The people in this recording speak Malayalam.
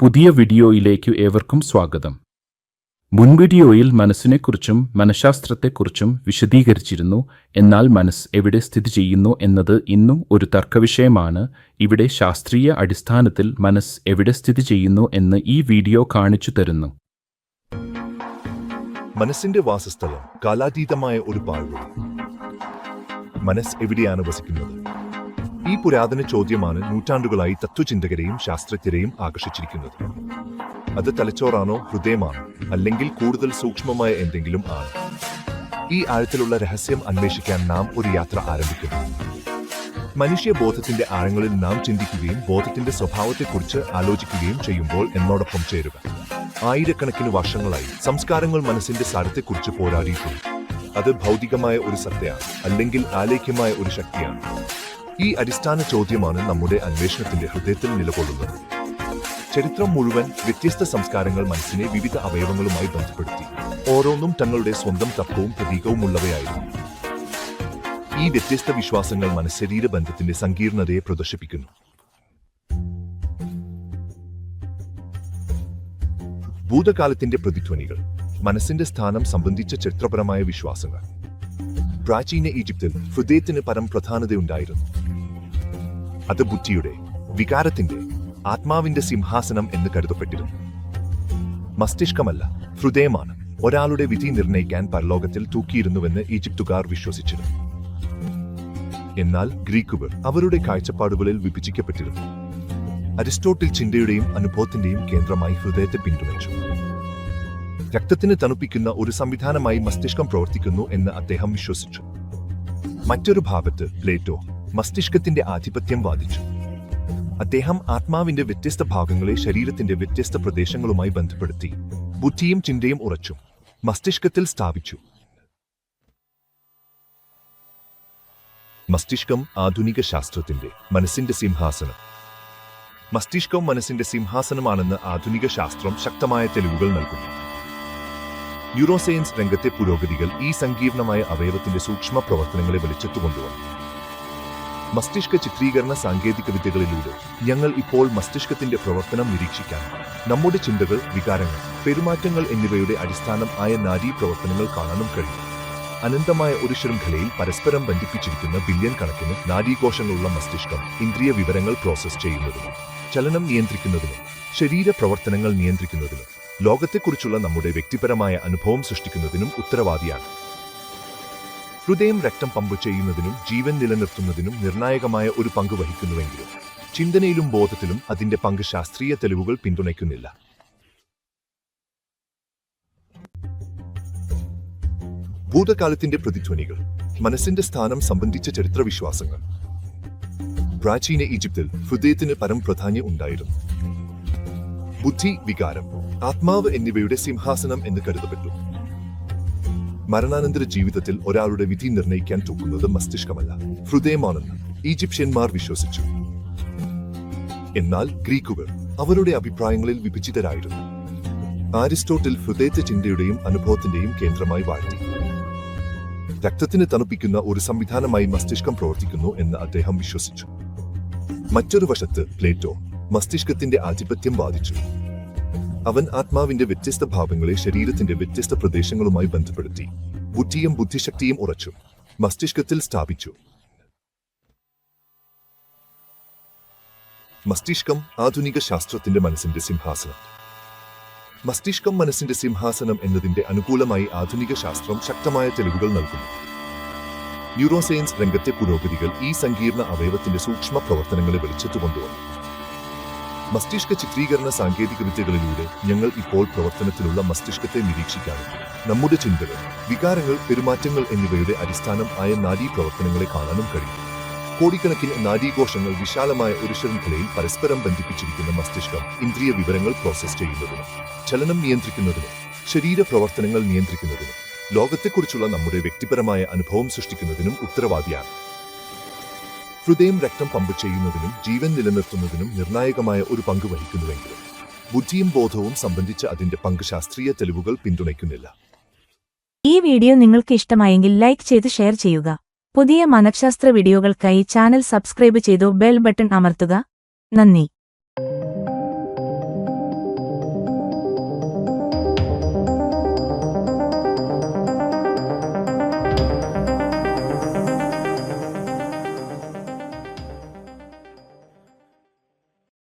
പുതിയ വീഡിയോയിലേക്ക് ഏവർക്കും സ്വാഗതം. മുൻ വീഡിയോയിൽ മനസ്സിനെക്കുറിച്ചും മനഃശാസ്ത്രത്തെക്കുറിച്ചും വിശദീകരിച്ചിരുന്നു. എന്നാൽ മനസ്സ് എവിടെ സ്ഥിതി ചെയ്യുന്നു എന്നത് ഇന്നും ഒരു തർക്കവിഷയമാണ്. ഇവിടെ ശാസ്ത്രീയ അടിസ്ഥാനത്തിൽ മനസ്സ് എവിടെ സ്ഥിതി ചെയ്യുന്നു എന്ന് ഈ വീഡിയോ കാണിച്ചു തരുന്നു. മനസ്സിന്റെ വാസസ്ഥലം കാലാതീതമായ ഒരു പാഴ്വഴി മനസ്സ് എവിടെയാണ് വസിക്കുന്നത്? ഈ പുരാതന ചോദ്യമാണ് നൂറ്റാണ്ടുകളായി തത്വചിന്തകരെയും ശാസ്ത്രജ്ഞരെയും ആകർഷിച്ചിരിക്കുന്നത്. അത് തലച്ചോറാണോ ഹൃദയമാണോ അല്ലെങ്കിൽ കൂടുതൽ സൂക്ഷ്മമായ എന്തെങ്കിലും ആണ്? ഈ ആഴത്തിലുള്ള രഹസ്യം അന്വേഷിക്കാൻ നാം ഒരു യാത്ര ആരംഭിക്കുന്നു. മനുഷ്യബോധത്തിന്റെ ആഴങ്ങളിൽ നാം ചിന്തിക്കുകയും ബോധത്തിന്റെ സ്വഭാവത്തെക്കുറിച്ച് ആലോചിക്കുകയും ചെയ്യുമ്പോൾ എന്നോടൊപ്പം ചേരുക. ആയിരക്കണക്കിന് വർഷങ്ങളായി സംസ്കാരങ്ങൾ മനസ്സിന്റെ സാരത്തെക്കുറിച്ച് പോരാടിയിട്ടുണ്ട്. അത് ഭൗതികമായ ഒരു സത്തയാണ് അല്ലെങ്കിൽ ആലേഖ്യമായ ഒരു ശക്തിയാണ്. ഈ അടിസ്ഥാന ചോദ്യമാണ് നമ്മുടെ അന്വേഷണത്തിന്റെ ഹൃദയത്തിൽ നിലകൊള്ളുന്നത്. ചരിത്രം മുഴുവൻ വ്യത്യസ്ത സംസ്കാരങ്ങൾ മനസ്സിനെ വിവിധ അവയവങ്ങളുമായി ബന്ധപ്പെടുത്തി. ഓരോന്നും തങ്ങളുടെ സ്വന്തം തത്വവും പ്രതീകവും ഉള്ളവയായിരുന്നു. ഈ വ്യത്യസ്ത വിശ്വാസങ്ങൾ മനഃശരീര ബന്ധത്തിന്റെ സങ്കീർണതയെ പ്രദർശിപ്പിക്കുന്നു. ഭൂതകാലത്തിന്റെ പ്രതിധ്വനികൾ മനസ്സിന്റെ സ്ഥാനം സംബന്ധിച്ച ചരിത്രപരമായ വിശ്വാസങ്ങൾ. പ്രാചീന ഈജിപ്തിൽ ഹൃദയത്തിന് പരം പ്രധാനതയുണ്ടായിരുന്നു. അത് ബുദ്ധിയുടെ വികാരത്തിന്റെ ആത്മാവിന്റെ സിംഹാസനം എന്ന് കരുതപ്പെട്ടിരുന്നു. മസ്തിഷ്കമല്ല ഹൃദയമാണ് ഒരാളുടെ വിധി നിർണയിക്കാൻ പരലോകത്തിൽ തൂക്കിയിരുന്നുവെന്ന് ഈജിപ്തുകാർ വിശ്വസിച്ചിരുന്നു. എന്നാൽ ഗ്രീക്കുകൾ അവരുടെ കാഴ്ചപ്പാടുകളിൽ വിഭജിക്കപ്പെട്ടിരുന്നു. അരിസ്റ്റോട്ടിൽ ചിന്തയുടെയും അനുഭവത്തിന്റെയും കേന്ദ്രമായി ഹൃദയത്തെ പിന്തുണച്ചു. രക്തത്തിന് തണുപ്പിക്കുന്ന ഒരു സംവിധാനമായി മസ്തിഷ്കം പ്രവർത്തിക്കുന്നു എന്ന് അദ്ദേഹം വിശ്വസിച്ചു. മറ്റൊരു ഭാഗത്ത് പ്ലേറ്റോ മസ്തിഷ്കത്തിന്റെ ആധിപത്യം വാദിച്ചു. അദ്ദേഹം ആത്മാവിന്റെ വ്യത്യസ്ത ഭാഗങ്ങളെ ശരീരത്തിന്റെ വ്യത്യസ്ത പ്രദേശങ്ങളുമായി ബന്ധപ്പെടുത്തി ബുദ്ധിയും ചിന്തയും ഉറച്ചു മസ്തിഷ്കത്തിൽ സ്ഥാപിച്ചു. മസ്തിഷ്കം ആധുനിക ശാസ്ത്രത്തിന്റെ മനസ്സിന്റെ സിംഹാസനം. മസ്തിഷ്കം മനസ്സിന്റെ സിംഹാസനമാണെന്ന് ആധുനിക ശാസ്ത്രം ശക്തമായ തെളിവുകൾ നൽകുന്നു. ന്യൂറോസയൻസ് രംഗത്തെ പുരോഗതികൾ ഈ സങ്കീർണമായ അവയവത്തിന്റെ സൂക്ഷ്മ പ്രവർത്തനങ്ങളെ വെളിച്ചത്തു കൊണ്ടുവന്നു. മസ്തിഷ്ക ചിത്രീകരണ സാങ്കേതിക വിദ്യകളിലൂടെ ഞങ്ങൾ ഇപ്പോൾ മസ്തിഷ്കത്തിന്റെ പ്രവർത്തനം നിരീക്ഷിക്കാൻ നമ്മുടെ ചിന്തകൾ വികാരങ്ങൾ പെരുമാറ്റങ്ങൾ എന്നിവയുടെ അടിസ്ഥാനം ആയ നാരീ പ്രവർത്തനങ്ങൾ കാണാനും കഴിയും. അനന്തമായ ഒരു ശൃംഖലയിൽ പരസ്പരം ബന്ധിപ്പിച്ചിരിക്കുന്ന ബില്യൺ കണക്കിന് നാരീകോശങ്ങളുള്ള മസ്തിഷ്കം ഇന്ദ്രിയ വിവരങ്ങൾ പ്രോസസ് ചെയ്യുന്നതിനും ചലനം നിയന്ത്രിക്കുന്നതിനും ശരീര പ്രവർത്തനങ്ങൾ നിയന്ത്രിക്കുന്നതിനും ലോകത്തെക്കുറിച്ചുള്ള നമ്മുടെ വ്യക്തിപരമായ അനുഭവം സൃഷ്ടിക്കുന്നതിനും ഉത്തരവാദിയാണ്. ഹൃദയം രക്തം പമ്പ് ചെയ്യുന്നതിനും ജീവൻ നിലനിർത്തുന്നതിനും നിർണായകമായ ഒരു പങ്ക് വഹിക്കുന്നുവെങ്കിലും ചിന്തനയിലും ബോധത്തിലും അതിന്റെ പങ്ക് ശാസ്ത്രീയ തെളിവുകൾ പിന്തുണയ്ക്കുന്നില്ല. ഭൂതകാലത്തിന്റെ പ്രതിധ്വനികൾ മനസ്സിന്റെ സ്ഥാനം സംബന്ധിച്ച ചരിത്രവിശ്വാസങ്ങൾ. പ്രാചീന ഈജിപ്തിൽ ഹൃദയത്തിന് പരം പ്രാധാന്യം ഉണ്ടായിരുന്നു. ബുദ്ധി വികാരം ആത്മാവ് എന്നിവയുടെ സിംഹാസനം എന്ന് കരുതപ്പെട്ടു. മരണാനന്തര ജീവിതത്തിൽ ഒരാളുടെ വിധി നിർണയിക്കാൻ തൂക്കുന്നത് മസ്തിഷ്കമല്ല ഹൃദയമാണെന്ന് ഈജിപ്ഷ്യന്മാർ വിശ്വസിച്ചു. എന്നാൽ ഗ്രീക്കുകൾ അവരുടെ അഭിപ്രായങ്ങളിൽ വിഭജിതരായിരുന്നു. ആരിസ്റ്റോട്ടിൽ ഹൃദയത്തെ ചിന്തയുടെയും അനുഭവത്തിന്റെയും കേന്ദ്രമായി വാഴ്ത്തി. രക്തത്തിന് തണുപ്പിക്കുന്ന ഒരു സംവിധാനമായി മസ്തിഷ്കം പ്രവർത്തിക്കുന്നു എന്ന് അദ്ദേഹം വിശ്വസിച്ചു. മറ്റൊരു വശത്ത് പ്ലേറ്റോ മസ്തിഷ്കത്തിന്റെ ആധിപത്യം ബാധിച്ചു. അവൻ ആത്മാവിന്റെ വ്യത്യസ്ത ഭാവങ്ങളെ ശരീരത്തിന്റെ വ്യത്യസ്ത പ്രദേശങ്ങളുമായി ബന്ധപ്പെടുത്തി. ബുദ്ധിയും ബുദ്ധിശക്തിയും ഉറച്ചു. മസ്തിഷ്കത്തിൽ സ്ഥാപിച്ചു. മസ്തിഷ്കം ആധുനിക ശാസ്ത്രത്തിന്റെ മനസ്സിന്റെ സിംഹാസനം. മസ്തിഷ്കം മനസ്സിന്റെ സിംഹാസനം എന്നതിന്റെ അനുകൂലമായി ആധുനിക ശാസ്ത്രം ശക്തമായ തെളിവുകൾ നൽകുന്നു. ന്യൂറോസയൻസ് രംഗത്തെ പുരോഗതികൾ ഈ സങ്കീർണ അവയവത്തിന്റെ സൂക്ഷ്മ പ്രവർത്തനങ്ങളെ വെളിച്ചത്തു കൊണ്ടുവന്നു. മസ്തിഷ്ക ചിത്രീകരണ സാങ്കേതിക വിദ്യകളിലൂടെ ഞങ്ങൾ ഇപ്പോൾ പ്രവർത്തനത്തിലുള്ള മസ്തിഷ്കത്തെ നിരീക്ഷിക്കാനും നമ്മുടെ ചിന്തകൾ വികാരങ്ങൾ പെരുമാറ്റങ്ങൾ എന്നിവയുടെ അടിസ്ഥാനം ആയ നാഡീ പ്രവർത്തനങ്ങളെ കാണാനും കഴിയും. കോടിക്കണക്കിന് നാഡീകോശങ്ങൾ വിശാലമായ ഒരു ശൃംഖലയിൽ പരസ്പരം ബന്ധിപ്പിച്ചിരിക്കുന്ന മസ്തിഷ്കം ഇന്ദ്രിയ വിവരങ്ങൾ പ്രോസസ് ചെയ്യുന്നതിനും ചലനം നിയന്ത്രിക്കുന്നതിനും ശരീര പ്രവർത്തനങ്ങൾ നിയന്ത്രിക്കുന്നതിനും ലോകത്തെക്കുറിച്ചുള്ള നമ്മുടെ വ്യക്തിപരമായ അനുഭവം സൃഷ്ടിക്കുന്നതിനും ഉത്തരവാദിയാണ്. ഹൃദയം രക്തം പമ്പ് ചെയ്യുന്നതിനും ജീവൻ നിലനിർത്തുന്നതിനും നിർണായകമായ ഒരു പങ്ക് വഹിക്കുന്നുവെങ്കിലും ബുദ്ധിയും ബോധവും സംബന്ധിച്ച അതിന്റെ പങ്ക് ശാസ്ത്രീയ തെളിവുകൾ പിന്തുണയ്ക്കുന്നില്ല. ഈ വീഡിയോ നിങ്ങൾക്ക് ഇഷ്ടമായെങ്കിൽ ലൈക്ക് ചെയ്ത് ഷെയർ ചെയ്യുക. പുതിയ മനഃശാസ്ത്ര വീഡിയോകൾക്കായി ചാനൽ സബ്സ്ക്രൈബ് ചെയ്തു ബെൽ ബട്ടൺ അമർത്തുക. നന്ദി.